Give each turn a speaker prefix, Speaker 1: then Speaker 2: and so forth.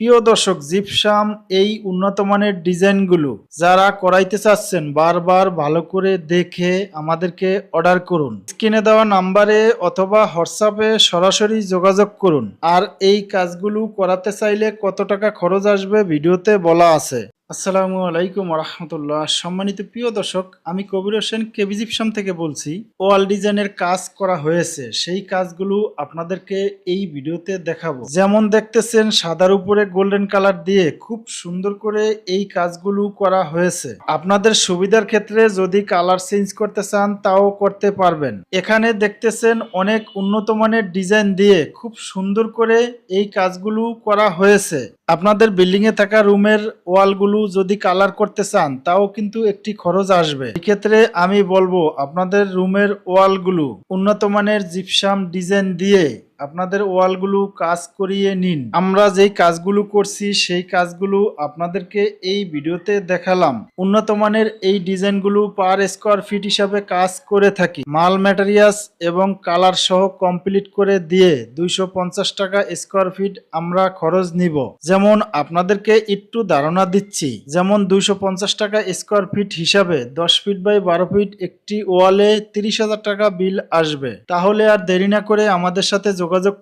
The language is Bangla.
Speaker 1: প্রিয় দর্শক, জিপসাম এই উন্নত মানের ডিজাইনগুলো যারা করাইতে চাচ্ছেন, বারবার ভালো করে দেখে আমাদেরকে অর্ডার করুন। স্ক্রিনে দেওয়া নাম্বারে অথবা হোয়াটসঅ্যাপে সরাসরি যোগাযোগ করুন। আর এই কাজগুলো করাতে চাইলে কত টাকা খরচ আসবে ভিডিওতে বলা আছে। আসসালামু আলাইকুম রহমতুল্লাহ সম্মানিত প্রিয় দর্শক, আমি কবির হোসেন কেবিজিপসাম থেকে বলছি, ওয়াল ডিজাইনের কাজ করা হয়েছে, সেই কাজগুলো আপনাদেরকে এই ভিডিওতে দেখাবো। যেমন দেখতেছেন, সাদার উপরে গোল্ডেন কালার দিয়ে খুব সুন্দর করে এই কাজগুলো করা হয়েছে। আপনাদের সুবিধার ক্ষেত্রে যদি কালার চেঞ্জ করতে চান, তাও করতে পারবেন। এখানে দেখতেছেন, অনেক উন্নত মানের ডিজাইন দিয়ে খুব সুন্দর করে এই কাজগুলো করা হয়েছে। আপনাদের বিল্ডিং এ থাকা রুমের ওয়ালগুলো যদি কালার করতে চান, তাও কিন্তু একটি খরচ আসবে। এক্ষেত্রে আমি বলব, আপনাদের রুমের ওয়ালগুলো উন্নত মানের জিপসাম ডিজাইন দিয়ে আপনাদের ওয়ালগুলো কাজ করিয়ে নিন। আমরা যেই কাজগুলো করছি, সেই কাজগুলো আপনাদেরকে এই ভিডিওতে দেখালাম। উন্নত মানের এই ডিজাইনগুলো পার স্কোয়ার ফিট হিসাবে কাজ করে থাকি। মাল ম্যাটেরিয়ালস এবং কালার সহ কমপ্লিট করে দিয়ে দুইশো পঞ্চাশ টাকা স্কোয়ার ফিট আমরা খরচ নিব। যেমন আপনাদেরকে একটু ধারণা দিচ্ছি, যেমন দুইশো পঞ্চাশ টাকা স্কোয়ার ফিট হিসাবে দশ ফিট বাই বারো ফিট একটি ওয়ালে তিরিশ হাজার টাকা বিল আসবে। তাহলে আর দেরি না করে আমাদের সাথে যোগাযোগ করুন।